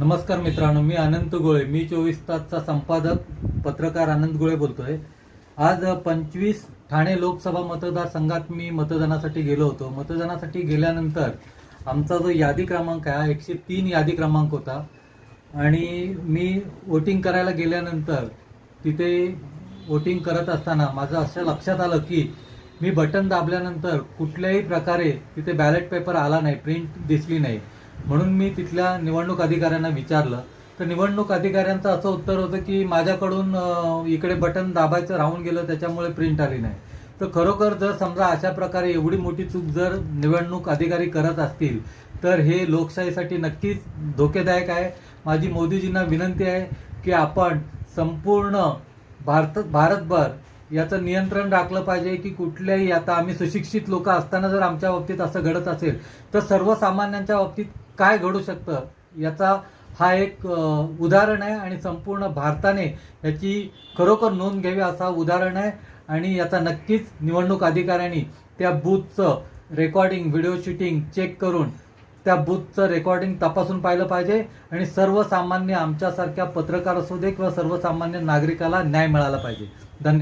नमस्कार मित्रांनो मी अनंत गोळे मी चोवीस तासचा संपादक पत्रकार आनंद गोळे बोलतोय. आज पंचवीस ठाणे लोकसभा मतदारसंघात मी मतदानासाठी गेलो होतो. मतदानासाठी गेल्यानंतर आमचा जो यादी क्रमांक आहे हा एकशे तीन यादी क्रमांक होता. आणि मी वोटिंग करायला गेल्यानंतर तिथे वोटिंग करत असताना माझं असं लक्षात आलं की मी बटन दाबल्यानंतर कुठल्याही प्रकारे तिथे बॅलेट पेपर आला नाही प्रिंट दिसली नाही. म्हणून मी तिथल्या निवडणूक अधिकाऱ्यांना विचारलं. तर निवडणूक अधिकाऱ्यांचं असं उत्तर होतं की माझ्याकडून इकडे बटन दाबायचं राहून गेलं त्याच्यामुळे प्रिंट आली नाही. तर खरोखर जर समजा अशा प्रकारे एवढी मोठी चूक जर निवडणूक अधिकारी करत असतील तर हे लोकशाहीसाठी नक्कीच धोकेदायक आहे. माझी मोदीजींना विनंती आहे की आपण संपूर्ण भारत भारतभर याचं नियंत्रण राखलं पाहिजे की कुठल्याही आता आम्ही सुशिक्षित लोक असताना जर आमच्या बाबतीत असं घडत असेल तर सर्वसामान्यांच्या बाबतीत काय घडू शकतं याचा हा एक उदाहरण आहे आणि संपूर्ण भारताने याची खरोखर नोंद घ्यावी असा उदाहरण आहे आणि याचा नक्कीच निवडणूक अधिकाऱ्यांनी त्या बूथचं रेकॉर्डिंग व्हिडिओ शूटिंग चेक करून त्या बूथचं रेकॉर्डिंग तपासून पाहिलं पाहिजे आणि सर्वसामान्य आमच्यासारख्या पत्रकार असू दे किंवा सर्वसामान्य नागरिकाला न्याय मिळाला पाहिजे. धन्यवाद.